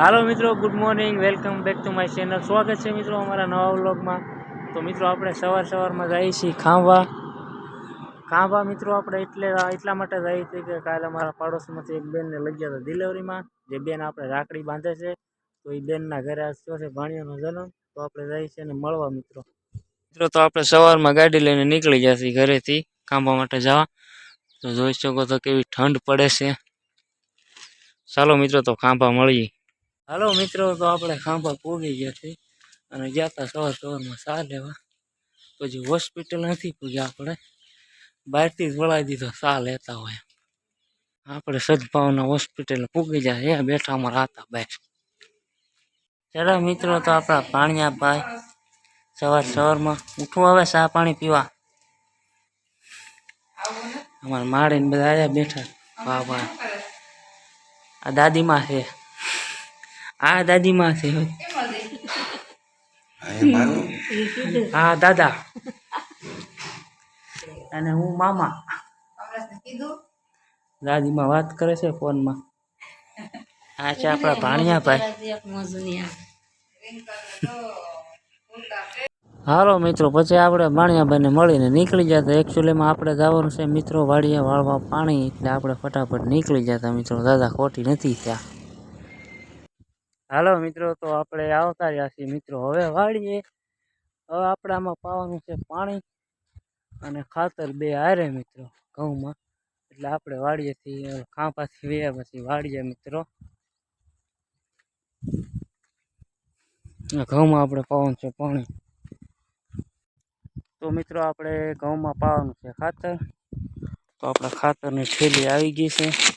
હાલો મિત્રો good morning welcome back to my channel સ્વાગત છે મિત્રો અમારા નવા વ્લોગમાં. તો મિત્રો, આપણે સવાર સવારમાં જઈએ છીએ ખાંભા. ખાંભા મિત્રો, આપણે એટલે એટલા માટે જઈએ છીએ કે કાલે અમારા પાડોશમાંથી એક બેનને લઈ ગયા હતા ડિલિવરીમાં જે બેન આપણે રાખડી બાંધે છે, તો એ બેનના ઘરે આજ છે ભાણિયાનો જન્મ. તો આપણે જઈએ છીએ એને મળવા મિત્રો. મિત્રો, તો આપણે સવારમાં ગાડી લઈને નીકળી ગયા છીએ ઘરેથી ખાંભા માટે જવા. તો જોઈ શકો તો કેવી ઠંડ પડે છે. ચાલો મિત્રો, તો ખાંભા મળીએ. હાલો મિત્રો, તો આપણે ખાંભા પૂગી ગયા છે અને ગયા હતા સવાર સવારમાં સાર લેવા. પછી હોસ્પિટલ નથી પૂગ્યા આપણે, બહારથી જ વળાવી દીધો સા લેતા હોય આપણે સદભાવના હોસ્પિટલ પૂગી જાય એ બેઠા અમારા હતા બહાર ચાલો મિત્રો, તો આપણા પાણીયા ભાઈ સવાર સવારમાં ઉઠવું આવે, ચા પાણી પીવા. અમારા માળીને બધા આવ્યા બેઠા, વાહ વાહ. આ દાદીમાં છે. આ દાદીમાં છે. હા દાદા. અને હું મામા. દાદીમાં વાત કરે છે ફોનમાં. આ છે આપણા ભાણિયા ભાઈ હાલો મિત્રો પછી આપણે ભાણિયાભાઈને મળીને નીકળી જતા એકચ્યુઅલીમાં આપણે જવાનું છે મિત્રો વાડીએ વાળવા પાણી. એટલે આપણે ફટાફટ નીકળી જતા મિત્રો. દાદા ખોટી નથી ત્યાં હાલો મિત્રો, તો આપણે આવતા રહ્યા છીએ. મિત્રો, હવે વાળીએ. હવે આપણે આમાં પાવાનું છે પાણી અને ખાતર બે હારે મિત્રો, ઘઉંમાં. એટલે આપણે વાડીએથી ખાંપાથી વ્યા પછી વાડીએ મિત્રો. ઘઉંમાં આપણે પાવાનું છે પાણી. તો મિત્રો, આપણે ઘઉંમાં પાવાનું છે ખાતર. તો આપણે ખાતરની થેલી આવી ગઈ છે.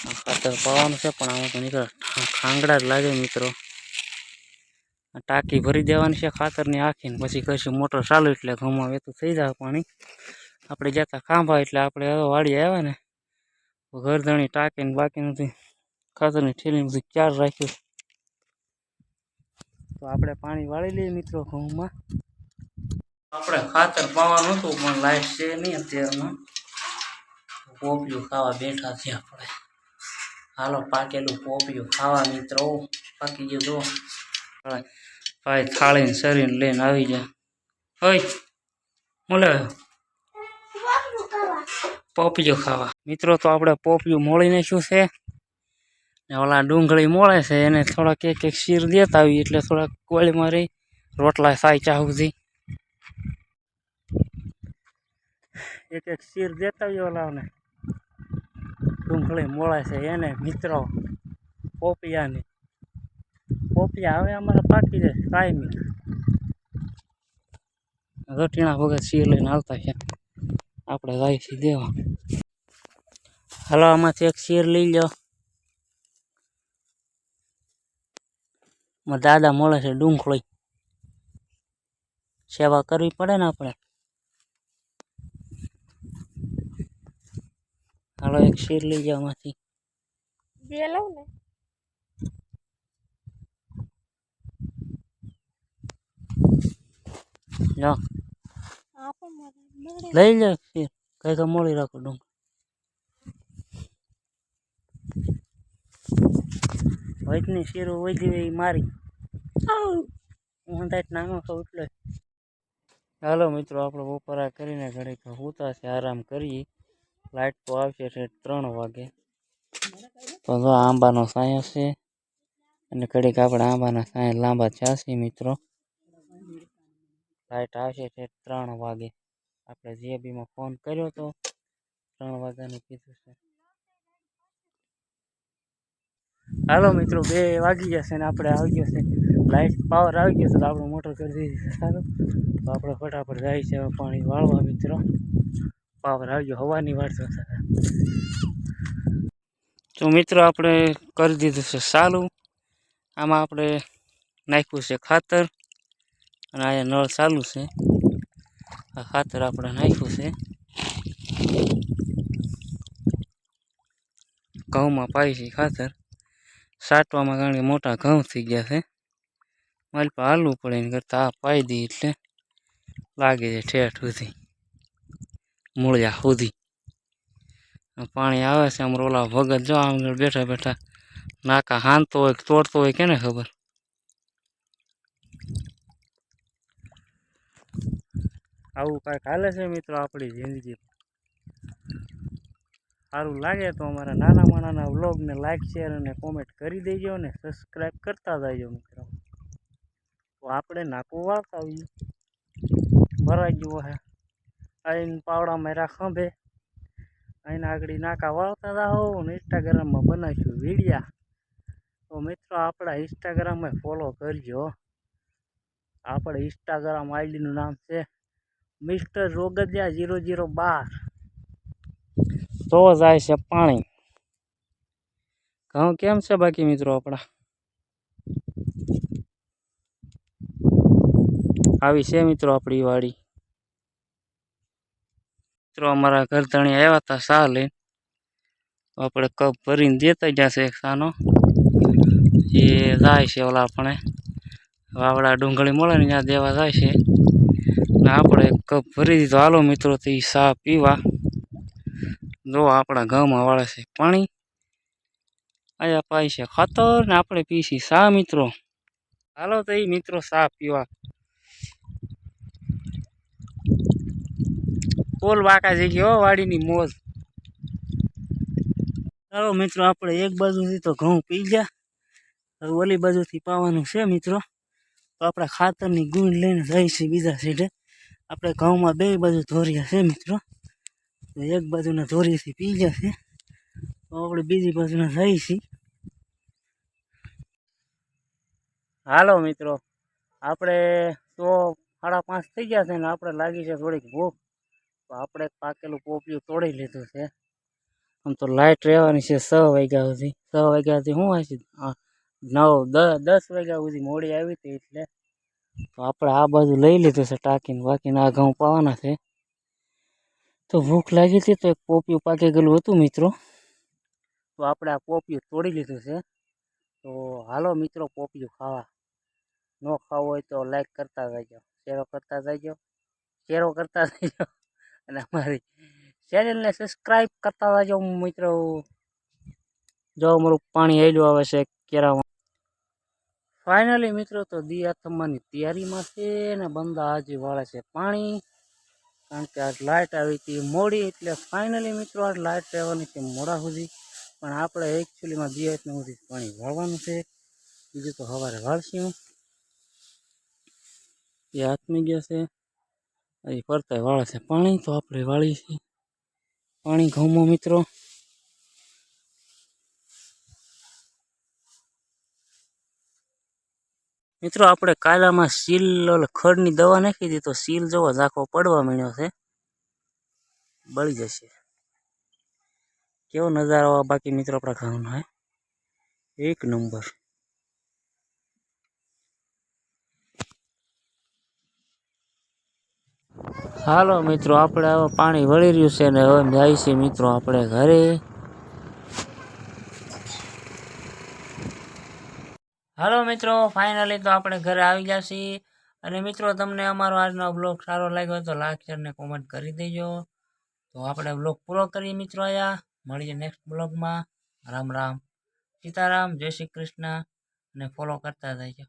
ખાતર પાવાનું છે, પણ આમાં તો નીકળે ખાંગડા જ લાગે મિત્રો. ટાંકી ભરી દેવાની છે ખાતરની આખીને. પછી કશું મોટર ચાલુ એટલે ઘઉંમાં વેતું થઈ જાય પાણી. આપણે જતા ખાંભા એટલે આપણે હવે વાડી આવ્યા ને ઘરધણી ટાંકીને બાકી નથી. ખાતરની ઠેલી બધું ચાર રાખ્યું. તો આપણે પાણી વાળી લઈએ મિત્રો ઘઉંમાં. આપણે ખાતર પાવાનું હતું, પણ લાઈટ છે નહીં અત્યારમાં. પોપિયું ખાવા બેઠા છે આપણે. હાલો, પાકેલું પોપિયું ખાવા મિત્રો. પાકી ગયું જો ભાઈ થાળીને શરીરને લઈને આવી જાય હોય બોલે પોપિયું ખાવા. મિત્રો, તો આપણે પોપિયું મોળીને શું છે? ને ઓલા ડુંગળી મોળે છે, એને થોડાક એક એક શીર દેતા આવી એટલે થોડાક કોળી મારી રોટલા સાઈ ચા સુધી. એક એક શીર દેતા આવી ઓલાને. ડુંગળી મોળે છે, એને મિત્રો પોપિયાની. પોપિયા હવે અમારે પાકી જાય, કાયમી. રટીણા વગર શીર લઈને આવતા છે. આપણે જાય છીએ દેવા. હાલો, આમાંથી એક શીર લઈ લો દાદા મળે છે, ડુંગળી. સેવા કરવી પડે ને આપણે? હાલો એક શીર લઈ જાઓ માંથી બે લઉં ને? લો. લઈ લે શીર. કઈ કઈ મોડી રાખો ડુંગર વૈદની શીરો વૈદી એ મારી. હું અંદાજ નાનો છો એટલે. હાલો મિત્રો આપણે બપોરા કરીને ઘડીક સૂતા છે આરામ કરીએ. લાઇટ તો આવશે છે ત્રણ વાગે. તો જો આંબાનો સાયો છે અને ઘડીક આપણે આંબાના સાયા લાંબા છાસી મિત્રો. લાઇટ આવશે છે ત્રણ વાગે. આપણે જીએબીમાં ફોન કર્યો તો ત્રણ વાગ્યાનું કીધું છે. હાલો મિત્રો, બે વાગી જશે ને આપણે આવી ગયો છે. લાઇટ પાવર આવી ગયો છે તો આપણે મોટર કરી દીધી છે. સારું તો આપણે ફટાફટ જાય છે પાણી વાળવા મિત્રો. પાવર આવી ગયો હવાની વાર છે તો મિત્રો આપણે કરી દીધું છે સારું આમાં આપણે નાખ્યું છે ખાતર અને અહીંયા નળ ચાલુ છે. આ ખાતર આપણે નાખ્યું છે. ઘઉંમાં પાઈ છે ખાતર. સાટવામાં કારણ કે મોટા ઘઉં થઈ ગયા છે. મારી પાસે હાલવું પડે એની કરતાં આ પાઈ દઈએ એટલે લાગે છે ઠેઠ સુધી. મૂળિયા સુધી. પાણી આવે છે આમ રોલા ભગત જો આમ બેઠા બેઠા નાકા હાંતો હોય તોડતો હોય કેને ખબર? આવું કાંઈક હાલે છે મિત્રો આપણી જિંદગી. સારું લાગે તો અમારા નાના માણાના વ્લોગને લાઇક શેર અને કોમેન્ટ કરી દેજો અને સબસ્ક્રાઈબ કરતા જજો મિત્રો. તો આપણે નાકું વાળતા આવીએ. ભરાઈ ગયું હે. આઈને પાવડા માર્યા ખંભે અહીંના આગળ નાકા વાળતા જાઓ ને ઇન્સ્ટાગ્રામમાં બનાવીશું વિડીયા તો મિત્રો આપણા ઇન્સ્ટાગ્રામમાં ફોલો કરજો. આપણે ઇન્સ્ટાગ્રામ આઈડીનું નામ છે મિસ્ટર રોગદિયા જીરો જીરો બાર. તો જાય છે પાણી. ઘઉં કેમ છે બાકી મિત્રો આપણા? આવી છે મિત્રો આપણી વાડી. મિત્રો અમારા ઘર ધણી આવ્યા હતા સા લઈને. આપણે કપ ભરીને દેતા જશે એક સાનો એ જાય છે ઓલા આપણે. વાવડા ડુંગળી મળે ને ત્યાં દેવા જાય છે. ને આપણે કપ ભરી દીધો. હાલો મિત્રો, તો એ સા પીવા. જો આપણા ગામમાં વાળે છે પાણી. આયા પાય છે ખાતર ને આપણે પીસી સા મિત્રો. હાલો તો એ મિત્રો સા પીવા. પોલ વાકા થઈ ગયો વાડીની મોજ. ચાલો મિત્રો, આપણે એક બાજુથી તો ઘઉં પી ગયા. હવે ઓલી બાજુથી પાવાનું છે મિત્રો. તો આપણે ખાતરની ગુણ લઈને જઈએ બીજા સાઈડે આપણે ઘઉંમાં બે બાજુ ધોરિયા છે મિત્રો. તો એક બાજુના ધોરીથી પી ગયા છે. તો આપણે બીજી બાજુના છીએ હાલો મિત્રો, આપણે તો સાડા પાંચ થઈ ગયા છે ને, આપણે લાગી છે થોડીક ભૂખ. તો આપણે પાકેલું પોપિયું તોડી લીધું છે. આમ તો લાઇટ રહેવાની છે છ વાગ્યા સુધી. છ વાગ્યા સુધી શું હશે નવ દસ દસ વાગ્યા સુધી મોડી આવી હતી એટલે. તો આપણે આ બાજુ લઈ લીધું છે ટાંકીને બાકીના આ ઘઉં પાવાના છે. તો ભૂખ લાગી હતી તો એક પોપિયું પાકી ગયેલું હતું મિત્રો. તો આપણે આ પોપિયું તોડી લીધું છે. તો હાલો મિત્રો પોપિયું ખાવા. ન ખાવું હોય તો લાઈક કરતા જજો શેરો કરતા જજો શેરો કરતા જજો અને અમારી ચેનલને સબસ્ક્રાઈબ કરતા જજો મિત્રો. જો અમારું પાણી હેલું આવે છે કેરામાં ફાઇનલી મિત્રો, તો દી થમવાની તૈયારીમાં છે ને બંદા હજી વાળે છે પાણી. કારણ કે આજ લાઇટ આવી હતી મોડી, એટલે ફાઇનલી મિત્રો આજ લાઇટ રહેવાની છે મોડા સુધી. પણ આપણે એકચ્યુઅલીમાં દિયાતને સુધી પાણી વાળવાનું છે. બીજું તો સવારે વાળશું. એ હાથમાં ગયા છે. અહીં ફરતા વાળે છે. પાણી તો આપણે વાળી છે. પાણી ઘઉંમાં મિત્રો. મિત્રો, આપણે કાલામાં સીલ ઓલે ખડની દવા નાખી દીધી તો સીલ જોવો ઝાંખો પડવા માંડ્યો છે. બળી જશે. કેવો નજારો આવવા બાકી મિત્રો આપણા ઘઉંનો, હે? એક નંબર. હાલો મિત્રો, આપણે હવે પાણી વળી રહ્યું છે ને હવે જાય છે મિત્રો આપણે ઘરે. હાલો મિત્રો ફાઇનલી તો આપણે ઘરે આવી ગયા છીએ. અને મિત્રો, તમને અમારો આજનો બ્લોગ સારો લાગ્યો હોય તો લાઈક શેર ને કોમેન્ટ કરી દેજો. તો આપણે બ્લોગ પૂરો કરીએ મિત્રો આયા મળીએ નેક્સ્ટ બ્લોગમાં રામ રામ. સીતારામ, જય શ્રી કૃષ્ણ. અને ફોલો કરતા જજો